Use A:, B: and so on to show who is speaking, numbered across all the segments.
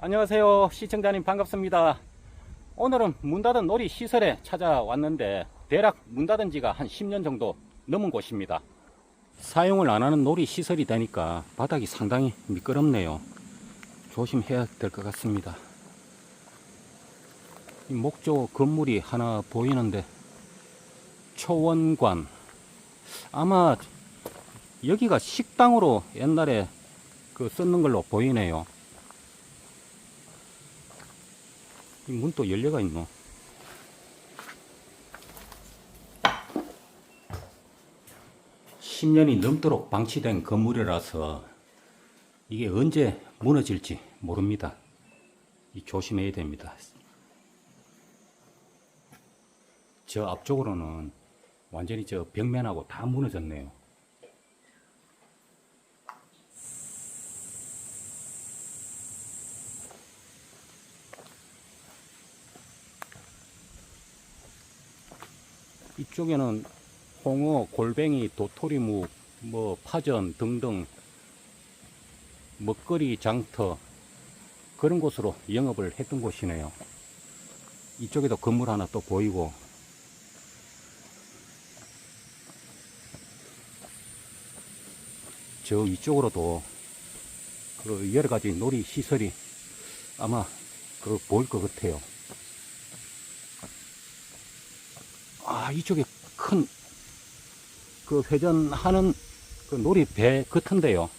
A: 안녕하세요 시청자님 반갑습니다. 오늘은 문 닫은 놀이 시설에 찾아왔는데 대략 문 닫은 지가 한 10년 정도 넘은 곳입니다. 사용을 안 하는 놀이 시설이 되니까 바닥이 상당히 미끄럽네요. 조심해야 될 것 같습니다. 이 목조 건물이 하나 보이는데 초원관. 아마 여기가 식당으로 옛날에 그 썼는 걸로 보이네요 이 문 또 열려가 있노? (10년이) 넘도록 방치된 건물이라서 이게 언제 무너질지 모릅니다. 이 조심해야 됩니다. 저 앞쪽으로는 완전히 저 벽면하고 다 무너졌네요 이쪽에는 홍어, 골뱅이, 도토리묵, 뭐 파전 등등 먹거리 장터 그런 곳으로 영업을 했던 곳이네요. 이쪽에도 건물 하나 또 보이고 저 위쪽으로도 그 여러 가지 놀이 시설이 아마 그 보일 것 같아요. 아, 이쪽에 큰, 그 회전하는 그 놀이배 같은데요.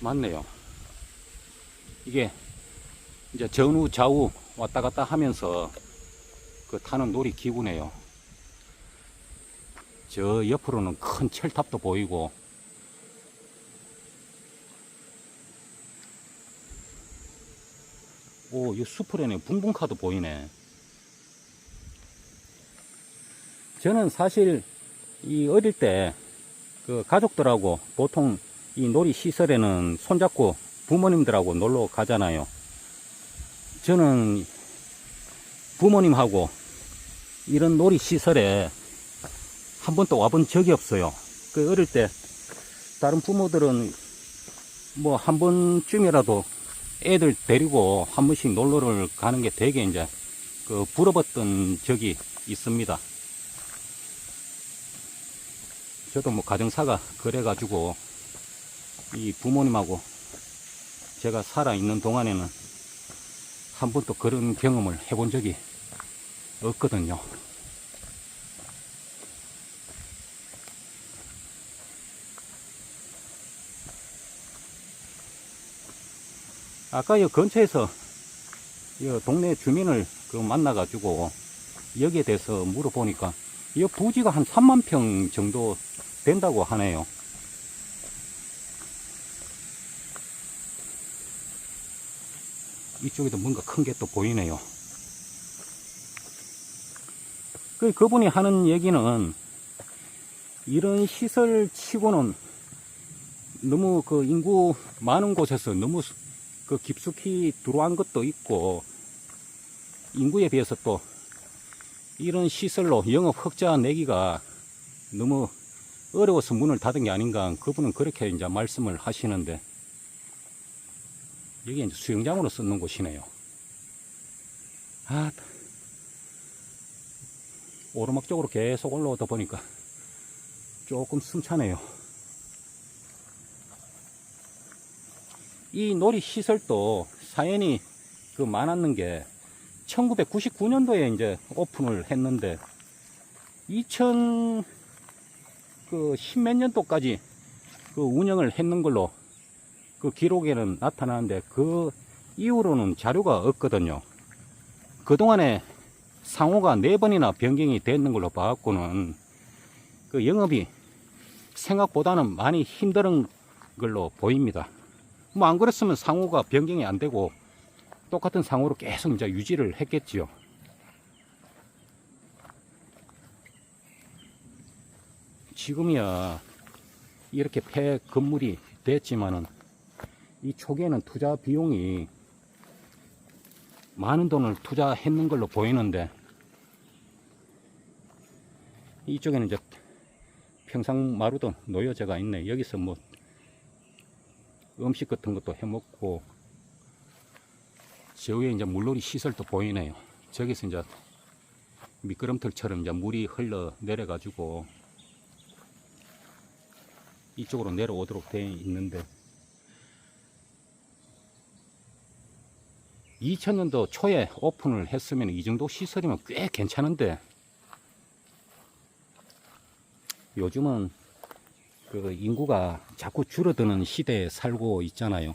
A: 맞네요. 이게 이제 전후 좌우 왔다 갔다 하면서 그 타는 놀이 기구네요. 저 옆으로는 큰 철탑도 보이고 오, 이 수풀에는 붕붕카도 보이네. 저는 사실 이 어릴 때 그 가족들하고 보통 이 놀이 시설에는 손잡고 부모님들하고 놀러 가잖아요. 저는 부모님하고 이런 놀이 시설에 한 번도 와본 적이 없어요. 그 어릴 때 다른 부모들은 뭐 한 번쯤이라도 애들 데리고 한 번씩 놀러를 가는 게 되게 이제 그 부러웠던 적이 있습니다. 저도 뭐 가정사가 그래가지고 이 부모님하고 제가 살아있는 동안에는 한 번도 그런 경험을 해본 적이 없거든요. 아까 이 근처에서 이 동네 주민을 그 만나가지고 여기에 대해서 물어보니까 이 부지가 한 3만 평 정도 된다고 하네요. 이쪽에도 뭔가 큰 게 또 보이네요. 그, 그분이 하는 얘기는 이런 시설 치고는 너무 그 인구 많은 곳에서 너무 그 깊숙이 들어온 것도 있고 인구에 비해서 또 이런 시설로 영업 흑자 내기가 너무 어려워서 문을 닫은 게 아닌가 그분은 그렇게 이제 말씀을 하시는데 여기 이제 수영장으로 쓰는 곳이네요. 아, 오르막 쪽으로 계속 올라오다 보니까 조금 숨차네요. 이 놀이 시설도 사연이 그 많았는 게 1999년도에 이제 오픈을 했는데 2000 그 십몇 년도까지 그 운영을 했는 걸로 그 기록에는 나타나는데 그 이후로는 자료가 없거든요. 그동안에 상호가 네 번이나 변경이 됐는 걸로 봐갖고는 그 영업이 생각보다는 많이 힘든 걸로 보입니다. 뭐 안 그랬으면 상호가 변경이 안 되고 똑같은 상호로 계속 이제 유지를 했겠지요. 지금이야 이렇게 폐 건물이 됐지만은 이 초기에는 투자 비용이 많은 돈을 투자했는 걸로 보이는데 이쪽에는 이제 평상마루도 노여져가 있네. 여기서 뭐 음식 같은 것도 해 먹고 저 위에 이제 물놀이 시설도 보이네요. 저기서 이제 미끄럼틀처럼 이제 물이 흘러 내려가지고 이쪽으로 내려오도록 되어 있는데 2000년도 초에 오픈을 했으면 이 정도 시설이면 꽤 괜찮은데 요즘은 그 인구가 자꾸 줄어드는 시대에 살고 있잖아요.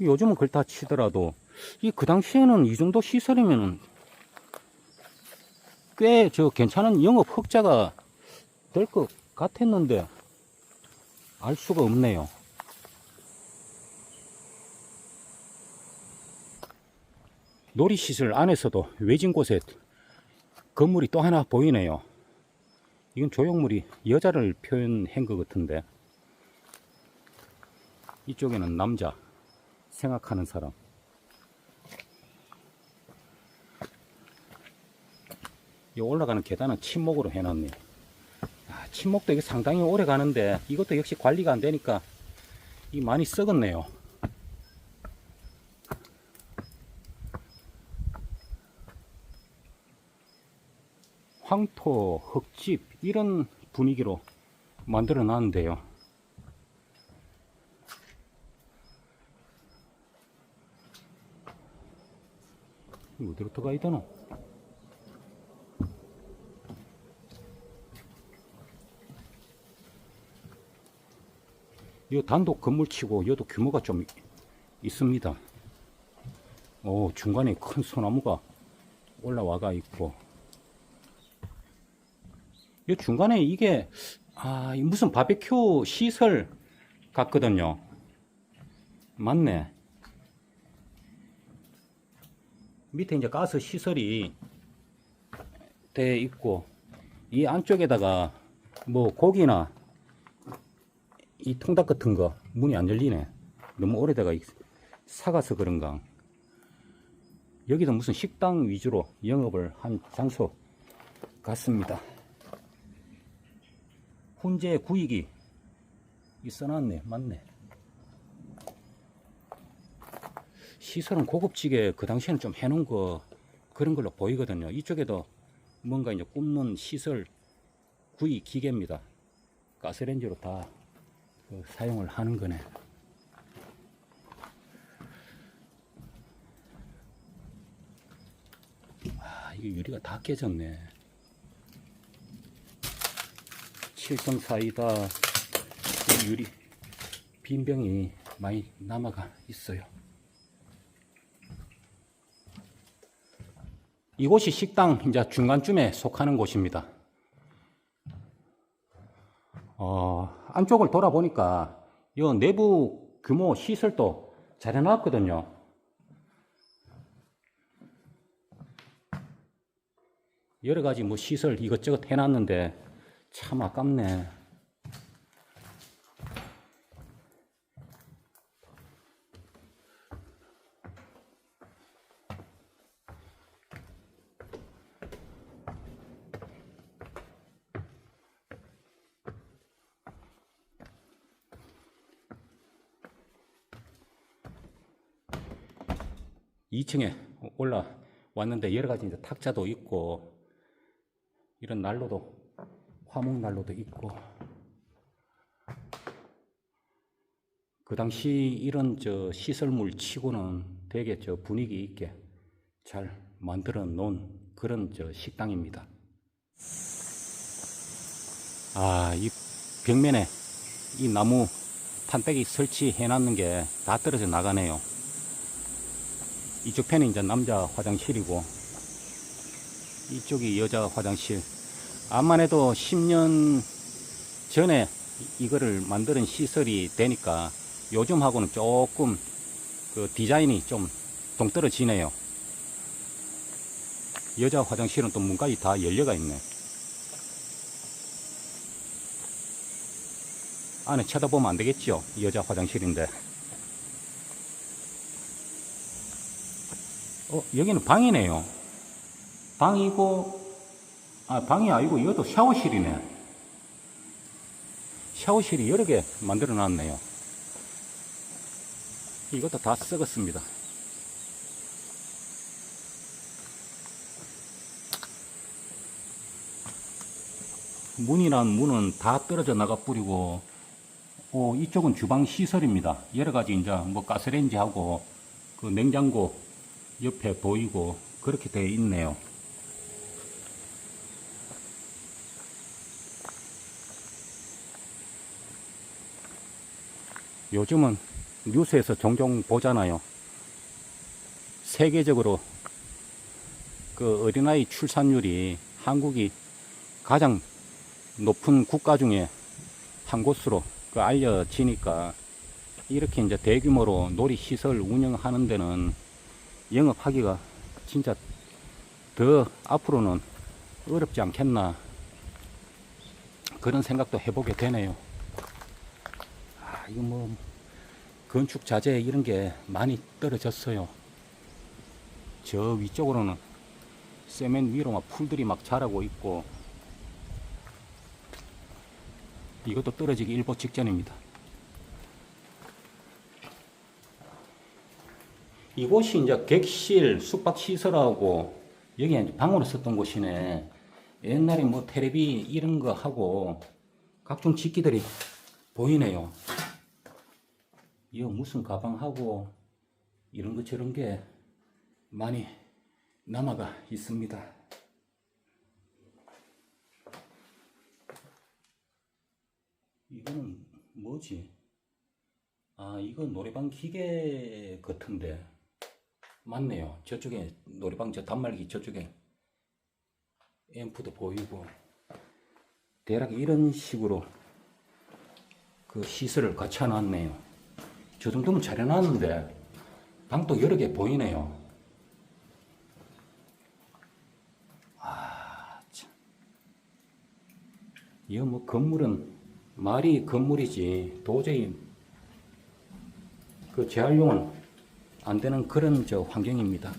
A: 요즘은 그렇다 치더라도 이 그 당시에는 이 정도 시설이면은 꽤저 괜찮은 영업 흑자가 될 것 같았는데 알 수가 없네요. 놀이시설 안에서도 외진 곳에 건물이 또 하나 보이네요. 이건 조형물이 여자를 표현한 것 같은데 이쪽에는 남자 생각하는 사람. 이 올라가는 계단은 침목으로 해놨네. 아, 침목도 이게 상당히 오래 가는데 이것도 역시 관리가 안 되니까 이 많이 썩었네요 황토, 흙집 이런 분위기로 만들어 놨는데요. 어디로 들어가야 되노? 이 단독 건물치고 여도 규모가 좀 있습니다. 오, 중간에 큰 소나무가 올라와가 있고 이 중간에 이게 아이 무슨 바베큐 시설 같거든요. 맞네. 밑에 이제 가스 시설이 돼 있고 이 안쪽에다가 뭐 고기나 이 통닭 같은 거 문이 안 열리네. 너무 오래돼가 있- 사가서 그런가. 여기도 무슨 식당 위주로 영업을 한 장소 같습니다. 훈제 구익이 있어놨네. 맞네. 시설은 고급지게 그 당시에는 좀 해놓은 거 그런 걸로 보이거든요. 이쪽에도 뭔가 이제 굽는 시설 구이 기계입니다. 가스레인지로 다 그 사용을 하는 거네. 아 이게 유리가 다 깨졌네 7.4이다 유리 빈병이 많이 남아가 있어요. 이곳이 식당 이제 중간쯤에 속하는 곳입니다. 어, 안쪽을 돌아보니까 이 내부 규모 시설도 잘 해놨거든요. 여러 가지 뭐 시설 이것저것 해놨는데 참 아깝네. 이층에 올라왔는데 여러 가지 이제 탁자도 있고 이런 난로도 화목 난로도 있고 그 당시 이런 저 시설물 치고는 되게 저 분위기 있게 잘 만들어 놓은 그런 저 식당입니다. 아, 이 벽면에 이 나무 판때기 설치해 놨는 게 다 떨어져 나가네요. 이쪽 편이 이제 남자 화장실이고 이쪽이 여자 화장실. 암만 해도 10년 전에 이거를 만드는 시설이 되니까 요즘하고는 조금 그 디자인이 좀 동떨어지네요. 여자 화장실은 또 문까지 다 열려가 있네. 안에 쳐다보면 안 되겠죠? 여자 화장실인데. 어, 여기는 방이네요. 방이고, 아, 방이 아니고 이것도 샤워실이네. 샤워실이 여러 개 만들어 놨네요. 이것도 다 썩었습니다. 문이란 문은 다 떨어져 나가 뿌리고 어, 이쪽은 주방 시설입니다. 여러 가지 이제 뭐 가스레인지하고 그 냉장고 옆에 보이고 그렇게 되어 있네요. 요즘은 뉴스에서 종종 보잖아요. 세계적으로 그 어린아이 출산율이 한국이 가장 높은 국가 중에 한 곳으로 그 알려지니까 이렇게 이제 대규모로 놀이 시설 운영하는 데는 영업하기가 진짜 더 앞으로는 어렵지 않겠나 그런 생각도 해보게 되네요. 아, 이거 뭐 건축 자재 이런 게 많이 떨어졌어요. 저 위쪽으로는 세멘 위로 막 풀들이 막 자라고 있고 이것도 떨어지기 일보 직전입니다. 이곳이 이제 객실, 숙박시설하고 여기 이제 방으로 썼던 곳이네. 옛날에 뭐 테레비 이런 거 하고 각종 집기들이 보이네요. 이거 무슨 가방하고 이런 거 저런 게 많이 남아가 있습니다. 이거는 뭐지? 아, 이거 노래방 기계 같은데. 맞네요. 저쪽에 노래방 저 단말기 저쪽에 앰프도 보이고. 대략 이런 식으로 그 시설을 갖춰 놨네요. 저 정도면 잘 해놨는데 방도 여러 개 보이네요. 아, 참. 이거 뭐 건물은 말이 건물이지 도저히 그 재활용은 안 되는 그런 저 환경입니다.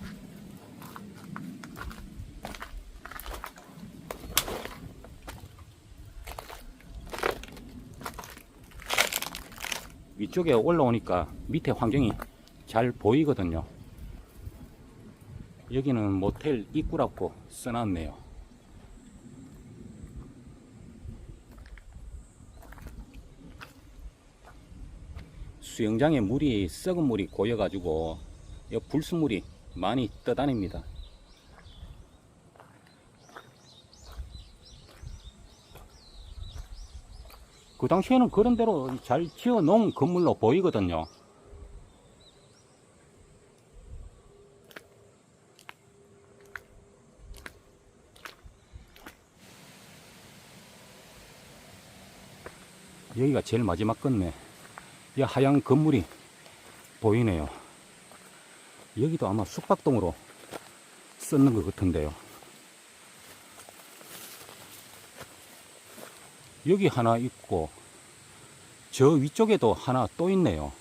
A: 위쪽에 올라오니까 밑에 환경이 잘 보이거든요. 여기는 모텔 입구라고 써놨네요. 수영장에 물이 썩은 물이 고여 가지고 이 불순물이 많이 떠다닙니다. 그 당시에는 그런 대로 잘 지어 놓은 건물로 보이거든요. 여기가 제일 마지막 건네. 이 하얀 건물이 보이네요. 여기도 아마 숙박동으로 썼는 것 같은데요. 여기 하나 있고, 저 위쪽에도 하나 또 있네요.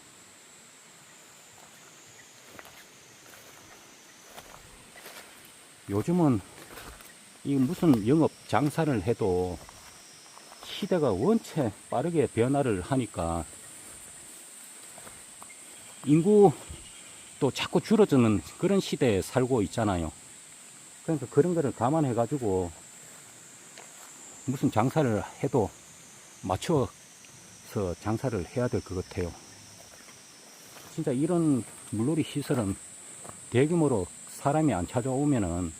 A: 요즘은 이 무슨 영업 장사를 해도 시대가 원체 빠르게 변화를 하니까 인구 또 자꾸 줄어드는 그런 시대에 살고 있잖아요. 그러니까 그런 거를 감안해 가지고 무슨 장사를 해도 맞춰서 장사를 해야 될 것 같아요. 진짜 이런 물놀이 시설은 대규모로 사람이 안 찾아오면은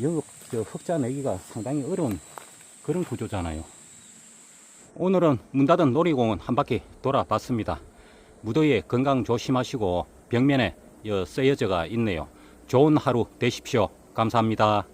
A: 영업 저 흑자 내기가 상당히 어려운 그런 구조잖아요. 오늘은 문 닫은 놀이공원 한 바퀴 돌아봤습니다. 무더위에 건강 조심하시고 벽면에 여 쓰여져가 있네요. 좋은 하루 되십시오. 감사합니다.